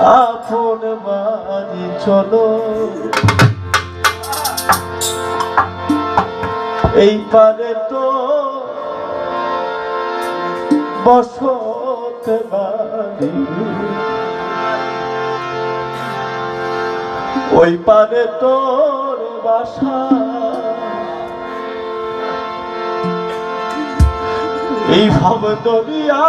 আপন বাড়ি চলো। এই পারে তো বসত বাড়ি। ওই পারে তোর বাসা। এই ভাব দরিয়া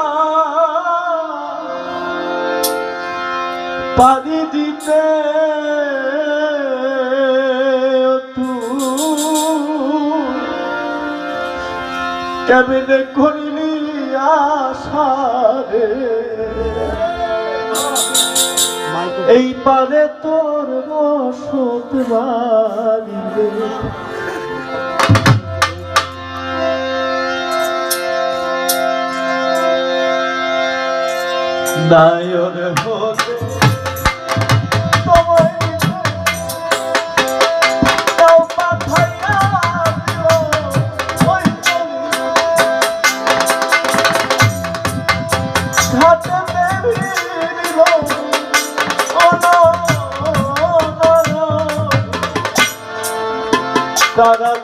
পানি দিতে কেমনে করিলি আশারে এই পারে তোর বসত বাড়িতে নায়র হতে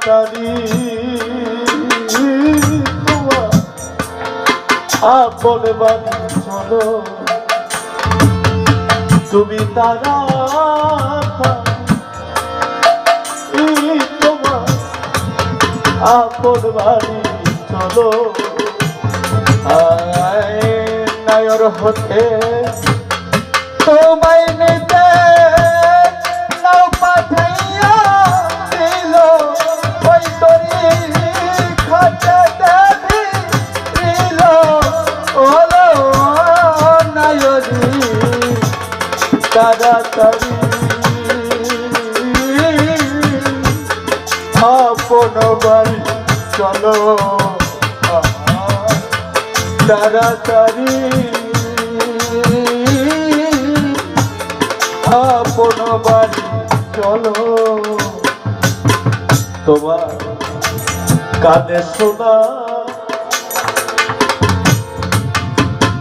তাড়াতাড়ি তোমার আপন বাড়ি চলো। তুমি তারা তোমার আপন বাড়ি চলো। নায়র হতে তোমায় তাড়াতাড়ি আপন বাড়ি চলো। তোমার কানে শোনা।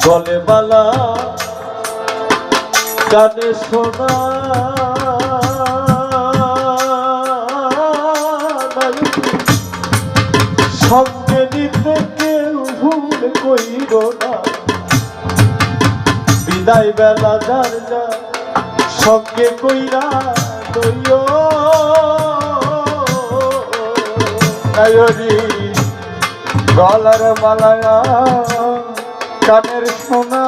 গলে বালা কানে শোনা। বিদায় বেলা যার যা সঙ্গে কইরা নায়রি গলার মালায়া, কানের সোনা।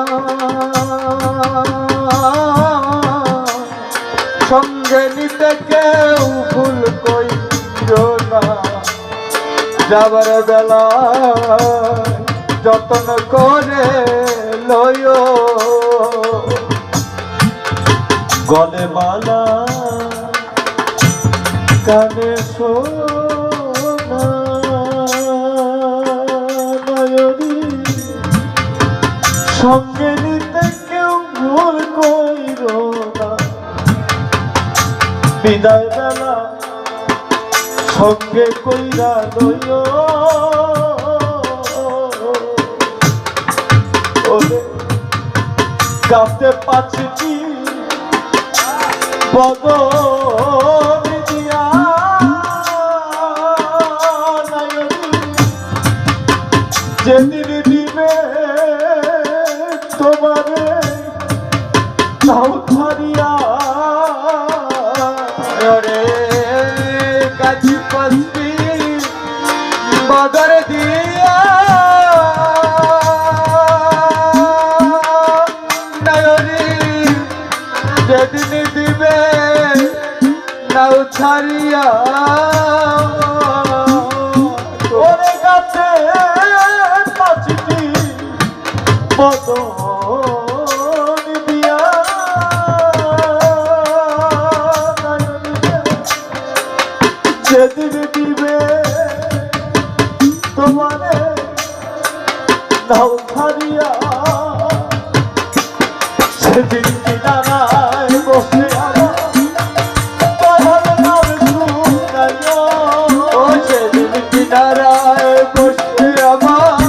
সঙ্গে নিতে কেউ ভুল কইর না। যাবার বেলা যতন করে লয় গলে মালা কানে সঙ্গে নিতে কেউ ভুল কইর বিদায় বেলা সঙ্গে কইরা লইও। কাঁপতে পাচ্ছি বদল দিয়া যেদিন নাও ছাড়িয়া সেদিন কিনারায় বসে আমার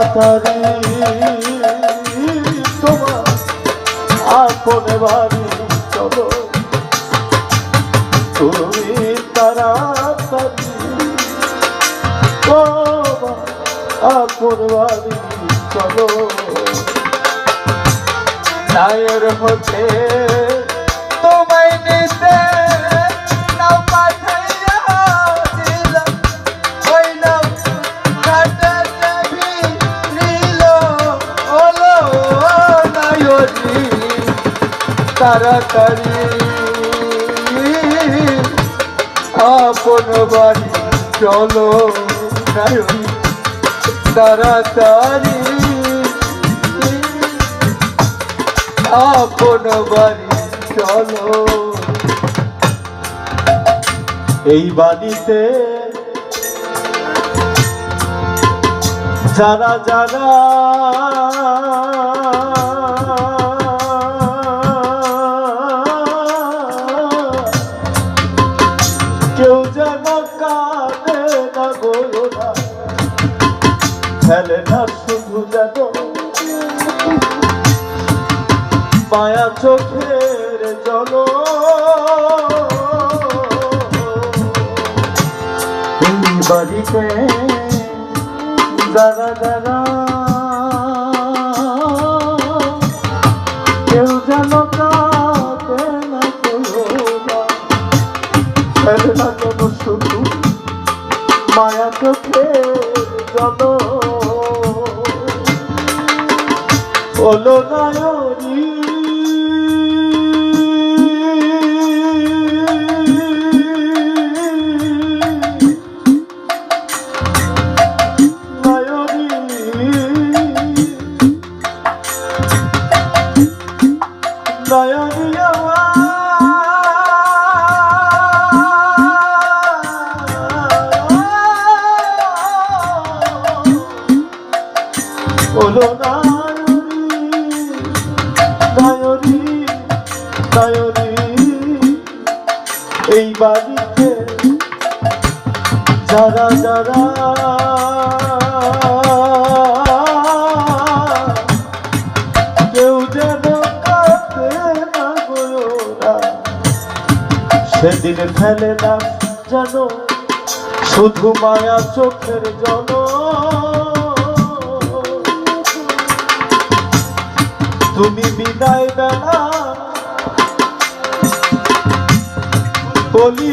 তাড়াতাড়ি তোমার আপন বাড়ি চলো। তুমি তাড়াতাড়ি তোমার আপন বাড়ি চলো। নায়ের হতে তাড়াতাড়ি। আপন বাড়ি চলো নায়রি তাড়াতাড়ি। আপন বাড়ি চলো। এই বাড়িতে যারা যারা না শুধু মায়া চোখের জলো। বাড়িতে দাদা যারা নায়রি এই বাড়িতে যারা যারা কেউ যেন কাঁদে না গোরা সেদিন ফেলে না যেন শুধু মায়া চোখের জল। তুমি বিদায় বেলা বলি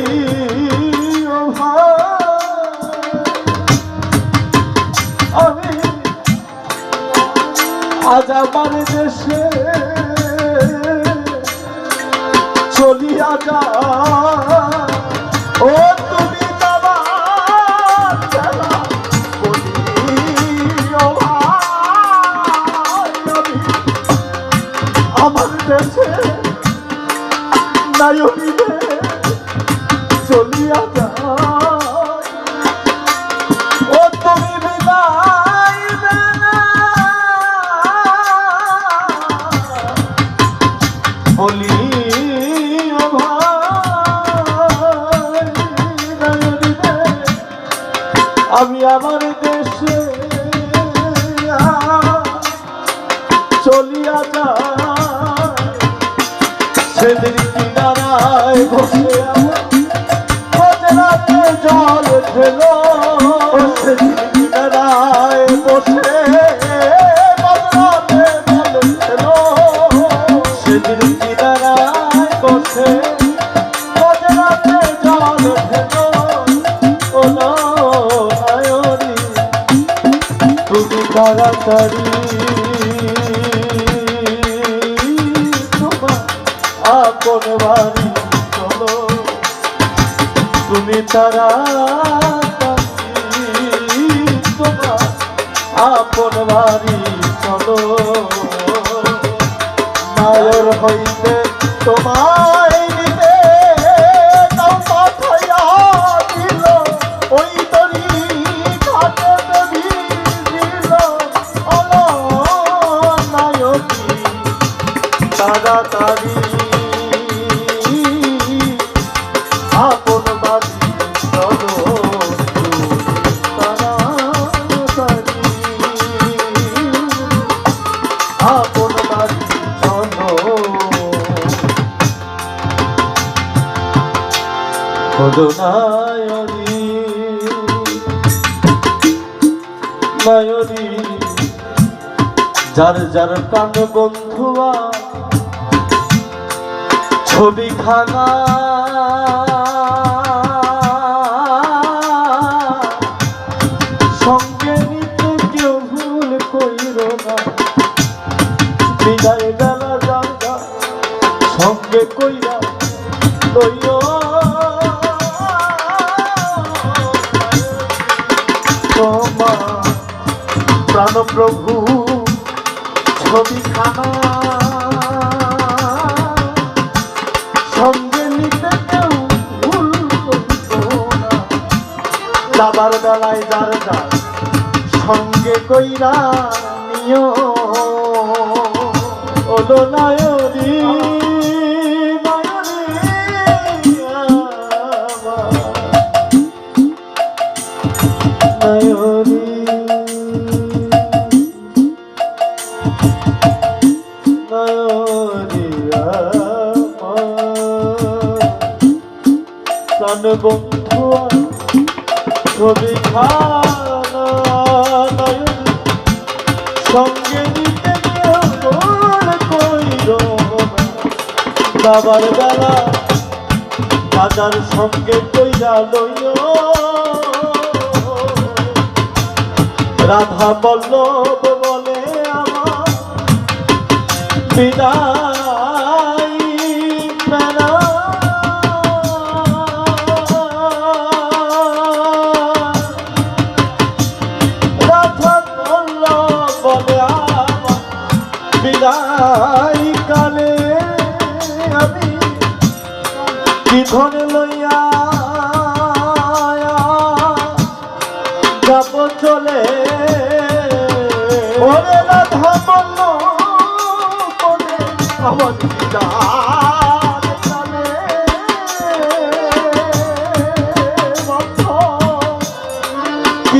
আমি আজ আমার দেশে চলিয়া যা আমি আমার দেশে চলিয়া যায় সেদিন কিনারায় বসে জল খেলো তোমার আপন বাড়ি চলো। তুমি তাড়াতাড়ি যার যার প্রাণ বন্ধুয়া ছবি খানা সঙ্গে নিতে কেউ ভুল কইর না। বিদায় বেলা জায়গা সঙ্গে কইরা লইও প্রভু ছবি সঙ্গে নিতে কেউ ভুল যাবার বেলায় যার সঙ্গে কইরা নিও। সঙ্গে নিতে। বাবার বেলা দাদার সঙ্গে কইরা লইও রাধা বল্লভ বলে আমার বিদায় বিদায় কালে আমি কি ধরে লইয়া যাব চলে। ওরে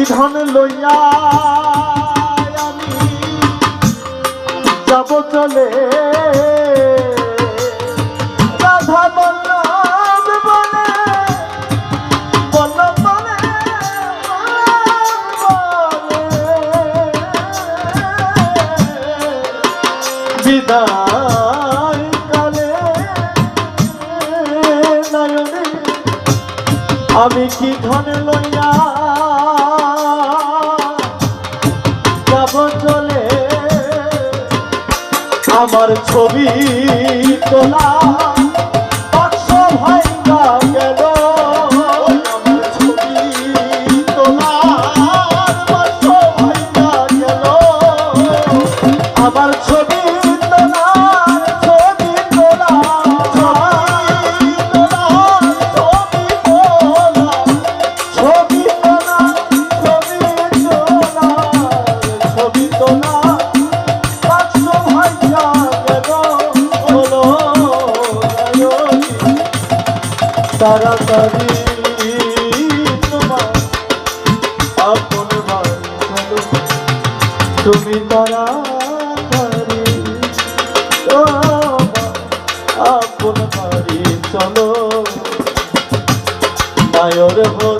কালে লইয়া যাব রাধা বল্লভ বলে বল্লভ বলে বিদায় কালে নয়নে আমি কি ধন লইয়া আমার ছবি তোলা। আপন বাড়ি চলো। নায়র হতে